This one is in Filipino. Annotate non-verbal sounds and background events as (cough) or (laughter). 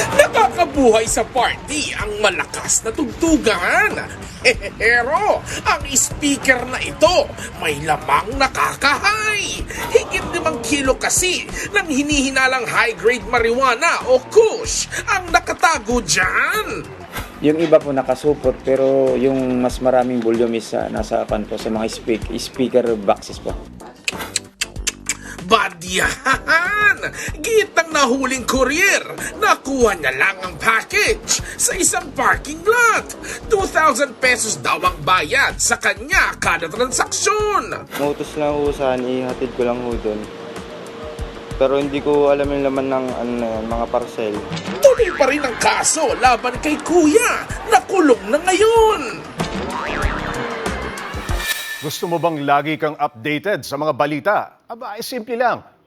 (laughs) Nakakabuhay sa party ang malakas na tugtugan. (laughs) Pero ang speaker na ito may lamang nakakahay. Higit limang kilo kasi ng hinihinalang high-grade marijuana o kush ang nakatago dyan. Yung iba po nakasupot pero yung mas maraming volume is ah, nasa kan po sa mga speak, speaker boxes po. Badyahan! Gitang nahuling courier, nakuha niya lang ang package sa isang parking lot. 2,000 pesos daw ang bayad sa kanya kada transaksyon. Nautos lang ho saan, ihatid ko lang ho doon. Pero hindi ko alam yung laman ng ano na yan, mga parcel. Tuloy pa rin ang kaso laban kay kuya. Nakulong na ngayon. Gusto mo bang lagi kang updated sa mga balita? Aba, ay simple lang.